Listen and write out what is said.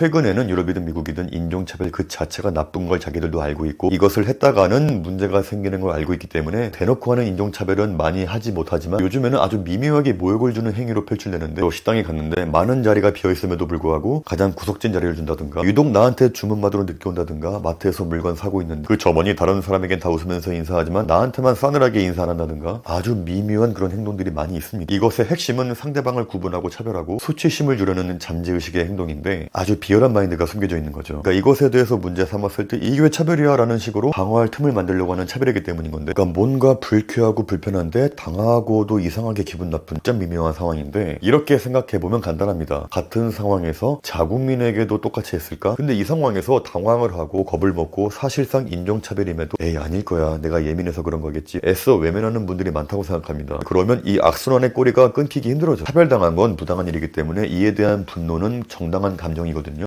최근에는 유럽이든 미국이든 인종차별 그 자체가 나쁜 걸 자기들도 알고 있고 이것을 했다가는 문제가 생기는 걸 알고 있기 때문에 대놓고 하는 인종차별은 많이 하지 못하지만 요즘에는 아주 미묘하게 모욕을 주는 행위로 표출되는데 또 식당에 갔는데 많은 자리가 비어있음에도 불구하고 가장 구석진 자리를 준다든가 유독 나한테 주문받으러 늦게 온다든가 마트에서 물건 사고 있는데 그 점원이 다른 사람에겐 다 웃으면서 인사하지만 나한테만 싸늘하게 인사 안 한다든가 아주 미묘한 그런 행동들이 많이 있습니다. 이것의 핵심은 상대방을 구분하고 차별하고 수치심을 주려는 잠재의식의 행동인데 아주 비열한 마인드가 숨겨져 있는 거죠. 그러니까 이것에 대해서 문제 삼았을 때 이게 왜 차별이야 라는 식으로 방어할 틈을 만들려고 하는 차별이기 때문인 건데 그러니까 뭔가 불쾌하고 불편한데 당하고도 이상하게 기분 나쁜 좀 미묘한 상황인데 이렇게 생각해 보면 간단합니다. 같은 상황에서 자국민에게도 똑같이 했을까? 근데 이 상황에서 당황을 하고 겁을 먹고 사실상 인종차별임에도 에이 아닐 거야 내가 예민해서 그런 거겠지 애써 외면하는 분들이 많다고 생각합니다. 그러면 이 악순환의 꼬리가 끊기기 힘들어져. 차별당한 건 부당한 일이기 때문에 이에 대한 분노는 정당한 감정이거든요.